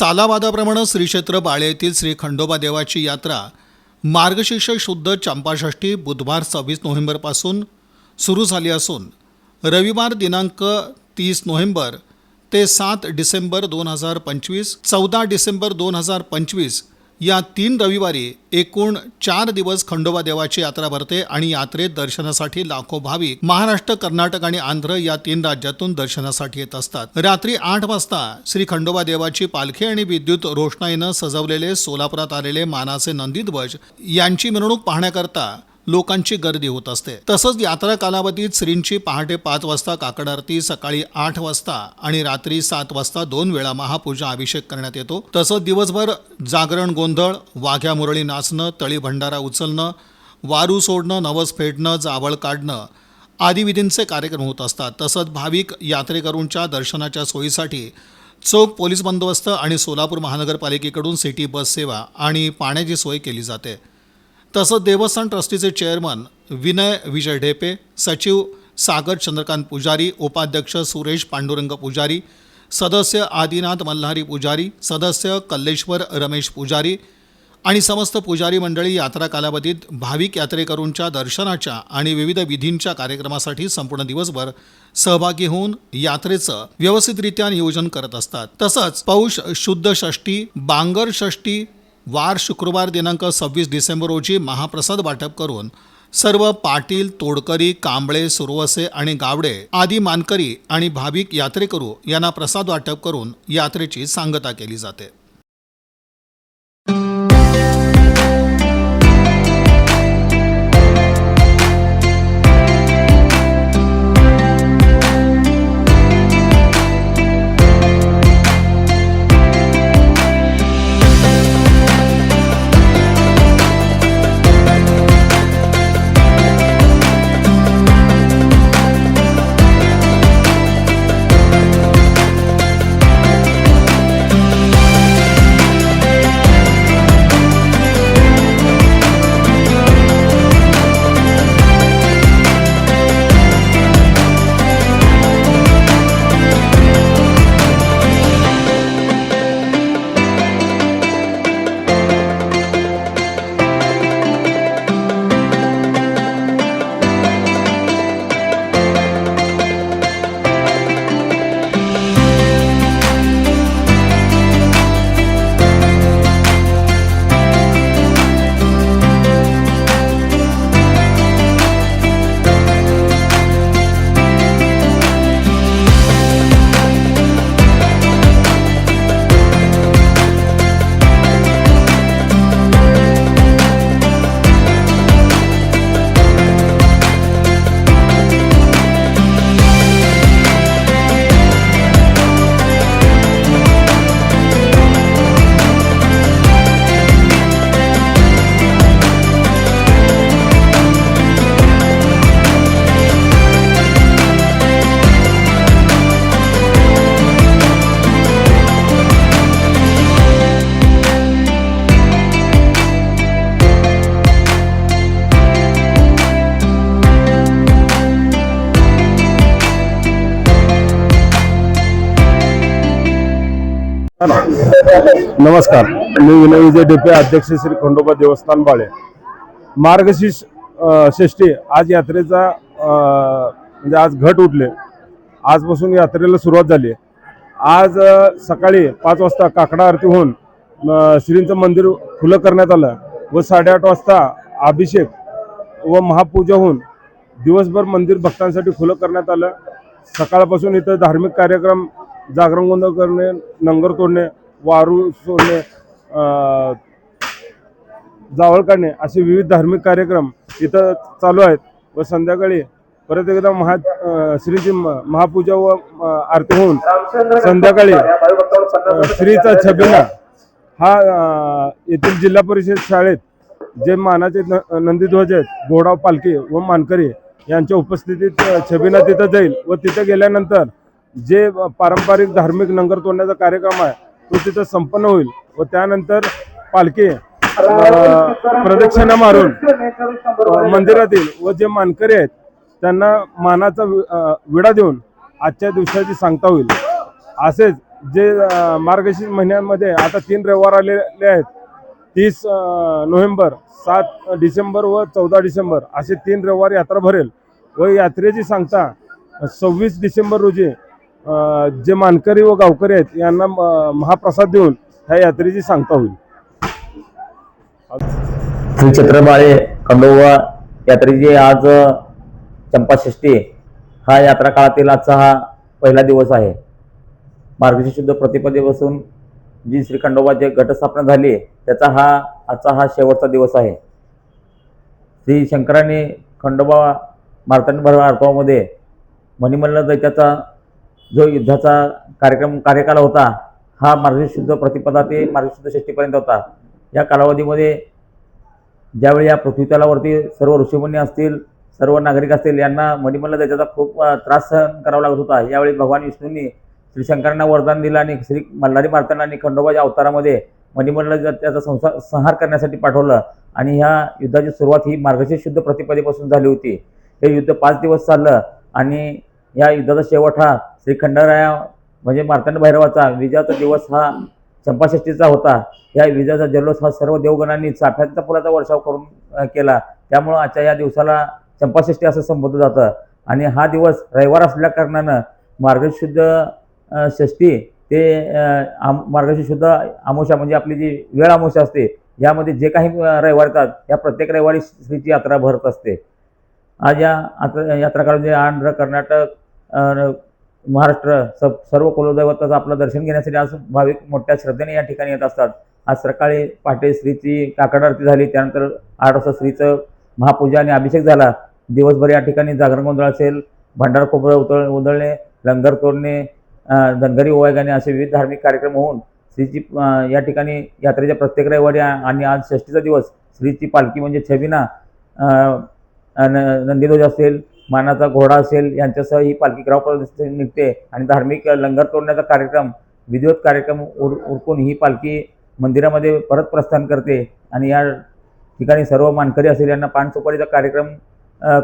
सालावादाप्रमाणे श्रीक्षेत्र बाळे येथील श्री खंडोबा देवाची यात्रा मार्गशीर्ष शुद्ध चंपाषष्ठी बुधवार सव्वीस नोव्हेंबरपासून सुरू झाली असून रविवार दिनांक तीस नोव्हेंबर ते सात डिसेंबर दोन हजार पंचवीस चौदा डिसेंबर दोन हजार पंचवीस या तीन रविवारी एकूण चार दिवस खंडोबा देवाची यात्रा भरते आणि यात्रेत दर्शनासाठी लाखो भाविक महाराष्ट्र कर्नाटक आणि आंध्र या तीन राज्यातून दर्शनासाठी येत असतात. रात्री आठ वाजता श्री खंडोबा देवाची पालखी आणि विद्युत रोषणाईनं सजवलेले सोलापुरात आलेले मानाचे नंदीध्वज यांची मिरवणूक पाहण्याकरता लोकांची गर्दी होत असते. तसंच यात्रा कालावधीत श्रींची पहाटे पाच वाजता काकड आरती सकाळी आठ वाजता आणि रात्री सात वाजता दोन वेळा महापूजा अभिषेक करण्यात येतो. तसंच दिवसभर जागरण गोंधळ वाघ्या मुरळी नाचणं तळी भंडारा उचलणं वारू सोडणं नवस फेडणं जावळ काढणं आदी विधींचे कार्यक्रम होत असतात. तसंच भाविक यात्रेकरूंच्या दर्शनाच्या सोयीसाठी चोख पोलीस बंदोबस्त आणि सोलापूर महानगरपालिकेकडून सिटी बस सेवा आणि पाण्याची सोय केली जाते. तसंच देवस्थान ट्रस्टीचे चेअरमन विनय विजय ढेपे सचिव सागर चंद्रकांत पुजारी उपाध्यक्ष सुरेश पांडुरंग पुजारी सदस्य आदिनाथ मल्हारी पुजारी सदस्य कल्लेश्वर रमेश पुजारी आणि समस्त पुजारी मंडळी यात्रा कालावधीत भाविक यात्रेकरूंच्या दर्शनाच्या आणि विविध विधींच्या कार्यक्रमासाठी संपूर्ण दिवसभर सहभागी होऊन यात्रेचं व्यवस्थितरित्या नियोजन करत असतात. तसंच पौष शुद्ध षष्ठी बांगर षष्ठी वार शुक्रवार दिनांक सव्वीस डिसेंबर रोजी महाप्रसाद वाटप करून सर्व पाटील तोडकरी कांबळे सुरवसे आणि गावडे आदी मानकरी आणि भाविक यात्रेकरू यांना प्रसाद वाटप करून यात्रेची सांगता केली जाते. नमस्कार. मी विनय विजय डेपे अध्यक्ष श्री खंडोबा देवस्थान बाळे. मार्गशीर्ष षष्टी षष्ठी आज यात्रेचा म्हणजे आज घट उठले. आजपासून यात्रेला सुरुवात झाली. आज सकाळी पाच वाजता काकडा आरती होऊन श्रींचं मंदिर खुलं करण्यात आलं व साडेआठ वाजता अभिषेक व महापूजा होऊन दिवसभर मंदिर भक्तांसाठी खुलं करण्यात आलं. सकाळपासून इथं धार्मिक कार्यक्रम जागरण गोंधळ करणे नंगर तोडणे वारू सोडणे जावळ काढणे असे विविध धार्मिक कार्यक्रम इथं चालू आहेत व संध्याकाळी परत एकदा महा श्रीची म- महापूजा व आरती होऊन संध्याकाळी श्रीचा छबिना हा येथील जिल्हा परिषद शाळेत जे मानाचे न- नंदीध्वज आहेत घोडाव पालखी व मानकरी यांच्या उपस्थितीत छबिना तिथं जाईल व तिथं गेल्यानंतर जे पारंपरिक धार्मिक नंगर तोडण्याचा कार्यक्रम आहे तो तिथं संपन्न होईल व त्यानंतर पालखी प्रदक्षिणा मारून मंदिरातील व जे मानकरी आहेत त्यांना मानाचा विडा देऊन आजच्या दिवसाची सांगता होईल. असेच जे मार्गशीर्ष महिन्यांमध्ये आता तीन रविवार आलेले आहेत तीस नोव्हेंबर सात डिसेंबर व चौदा डिसेंबर असे तीन रविवार यात्रा भरेल व यात्रेची सांगता सव्वीस डिसेंबर रोजी जे मानकरी व गावकरी आहेत यांना महाप्रसाद देऊन ह्या यात्रेची सांगता होईल. श्री छत्रबाळे खंडोबा यात्रेची आज चंपाषष्ठी हा यात्रा काळातील आजचा हा पहिला दिवस आहे. मार्गशी शुद्ध प्रतिपदेपासून जी श्री खंडोबाची घटस्थापना झाली त्याचा हा आजचा हा शेवटचा दिवस आहे. श्री शंकराने खंडोबा मार्तंड भरवा अर्पवामध्ये मणिमल्ल दैत्याचा जो युद्धाचा कार्यक्रम कार्यकाल होता हा मार्गशुद्ध प्रतिपदा ते मार्गशुद्ध षष्टीपर्यंत होता. या कालावधीमध्ये ज्यावेळी या पृथ्वीतलावरती सर्व ऋषीमुनी असतील सर्व नागरिक असतील यांना मणिमल्ल त्याचा खूप त्रास सहन करावा लागत होता. यावेळी भगवान विष्णूंनी श्रीशंकरांना वरदान दिलं आणि श्री मल्हारी मारताना आणि खंडोबाच्या अवतारामध्ये मणिमल्ल त्याचा संसार संहार करण्यासाठी पाठवलं आणि ह्या युद्धाची सुरुवात ही मार्गशीर्ष शुद्ध प्रतिपदेपासून झाली होती. हे युद्ध पाच दिवस चाललं आणि या युद्धाचा शेवट हा श्री खंडाराया म्हणजे मार्तंड भैरवाचा विजयाचा दिवस हा चंपाषष्ठीचा होता. या विजयाचा जल्लोष हा सर्व देवगणांनी चाफ्याचा फुलाचा वर्षाव करून केला. त्यामुळं आजच्या या दिवसाला चंपाषष्ठी असं संबोधलं जातं. आणि हा दिवस रविवार असल्या कारणानं मार्गशुद्ध षष्टी षष्ठी ते आम मार्गशीर्ष शुद्ध म्हणजे आपली जी वेळ आमोशा असते यामध्ये जे काही रविवार येतात या प्रत्येक रविवारी श्रीची यात्रा भरत असते. आज या आता यात्रा म्हणजे आंध्र कर्नाटक महाराष्ट्र स सर्व कुलदैवताचं आपलं दर्शन घेण्यासाठी आज भाविक मोठ्या श्रद्धेने या ठिकाणी येत असतात. आज सकाळी पहाटे श्रीची काकड आरती झाली त्यानंतर आठ वाजता श्रीचं महापूजा आणि अभिषेक झाला. दिवसभर या ठिकाणी जागरण गोंधळ असेल भंडार खोबरं उतळ उधळणे लंगर तोडणे धनगरी ओवाळ असे विविध धार्मिक कार्यक्रम होऊन श्रीची या ठिकाणी यात्रेच्या प्रत्येक रविवारी आणि आज षष्टीचा दिवस श्रीची पालखी म्हणजे छबिना न- नंदीध्वज असेल मानाचा घोडा असेल यांच्यासह ही पालखी ग्रामपंचायत निघते आणि धार्मिक लंगर तोडण्याचा कार्यक्रम विधिवत कार्यक्रम उर उरकून ही पालखी मंदिरामध्ये परत प्रस्थान करते. आणि या ठिकाणी सर्व मानकरी असेल यांना पानसुपारीचा कार्यक्रम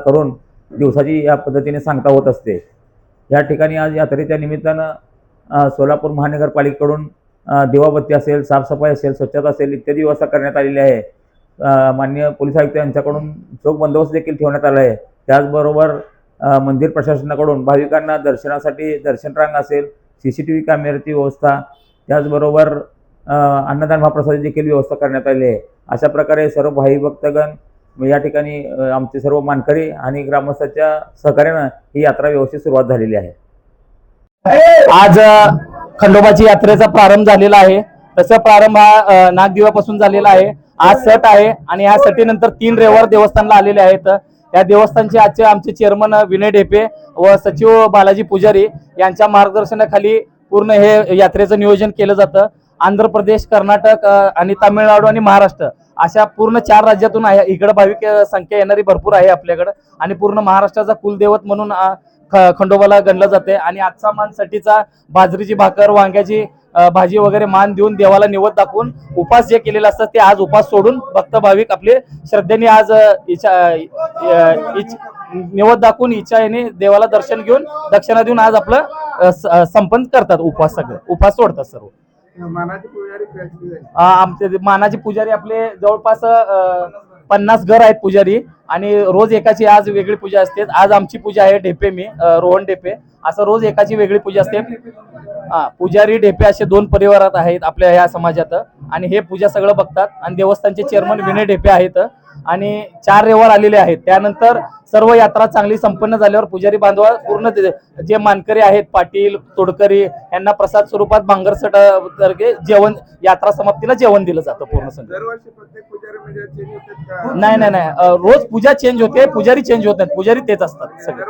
करून दिवसाची या पद्धतीने सांगता होत असते. या ठिकाणी आज यात्रेच्या निमित्तानं सोलापूर महानगरपालिकेकडून दिवाबत्ती असेल साफसफाई असेल स्वच्छता असेल इत्यादी व्यवस्था करण्यात आलेली आहे. मान्य माननीय पोलीस आयुक्त यांच्याकडून चोख बंदोबस्त देखील ठेवण्यात आला आहे. त्याचबरोबर मंदिर प्रशासनाकडून भाविकांना दर्शनासाठी दर्शन रांग असेल सी सी टी व्ही कॅमेऱ्याची व्यवस्था त्याचबरोबर अन्नदान महाप्रसादाची देखील व्यवस्था करण्यात आली आहे. अशा प्रकारे सर्व भाई भक्तगण या ठिकाणी आमचे सर्व मानकरी आणि ग्रामस्थांच्या सहकार्यानं ही यात्रा व्यवस्थित सुरुवात झालेली आहे. आज खंडोबाची यात्रेचा प्रारंभ झालेला आहे. तसा प्रारंभ हा नागदिवापासून झालेला आहे. आज सट आहे आणि या सटीनंतर तीन रविवार देवस्थानला आलेले आहेत. या देवस्थानचे आजचे आमचे चेअरमन विनय ढेपे व सचिव बालाजी पुजारी यांच्या मार्गदर्शनाखाली पूर्ण हे यात्रेचं नियोजन केलं जातं. आंध्र प्रदेश कर्नाटक आणि तामिळनाडू आणि महाराष्ट्र अशा पूर्ण चार राज्यातून आहे इकडं भाविक संख्या येणारी भरपूर आहे आपल्याकडं. आणि पूर्ण महाराष्ट्राचा कुलदैवत म्हणून ख- खंडोबाला गणलं जाते. आणि आजचा मान बाजरीची भाकर वांग्याची भाजी वगैरे मान देऊन देवाला निवद दाखवून उपास जे केलेले असतात ते आज उपास सोडून भक्त भाविक आपले श्रद्धेने आज इच्छा निवद दाखवून इच्छा याने देवाला दर्शन घेऊन दक्षिणा देऊन आज आपलं संपन्न करतात उपास सगळं. उपास सोडतात सर्व. मानाची पुजारी आपले जवळपास पन्नास घर आहेत पुजारी आणि रोज एकाची आज वेगळी पूजा असते. आज आमची पूजा आहे ढेपे मी रोहन ढेपे. असं रोज एकाची वेगळी पूजा असते. हा पुजारी ढेपे असे दोन परिवारात आहेत आपल्या ह्या समाजात. आणि हे पूजा सगळं बघतात. आणि देवस्थानचे चेअरमन विनय ढेपे आहेत. आणि चार रेवार आलेले आहेत. त्यानंतर सर्व यात्रा चांगली संपन्न झाल्यावर पुजारी बांधवा पूर्ण जे मानकरी आहेत पाटील तोडकरी यांना प्रसाद स्वरूपात भांगरसट तर्फे जेवण यात्रा समाप्तीला जेवण दिलं जातं पूर्ण संघ म्हणजे नाही नाही नाही. रोज पूजा चेंज होते पुजारी चेंज होत नाहीत. पुजारी तेच असतात सगळे.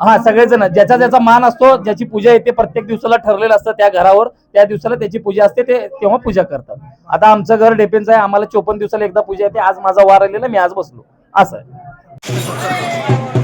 हा सगळेजण. ज्याचा ज्याचा मान असतो ज्याची पूजा येते प्रत्येक दिवसाला ठरलेलं असतं त्या घरावर त्या दिवसाला त्याची पूजा असते ते तेव्हा पूजा करतात. आता आमचं घर डेपेंचं आहे आम्हाला चोपन्न दिवसाला एकदा पूजा येते आज माझा वार आलेला मी आज बसलो. असं आहे.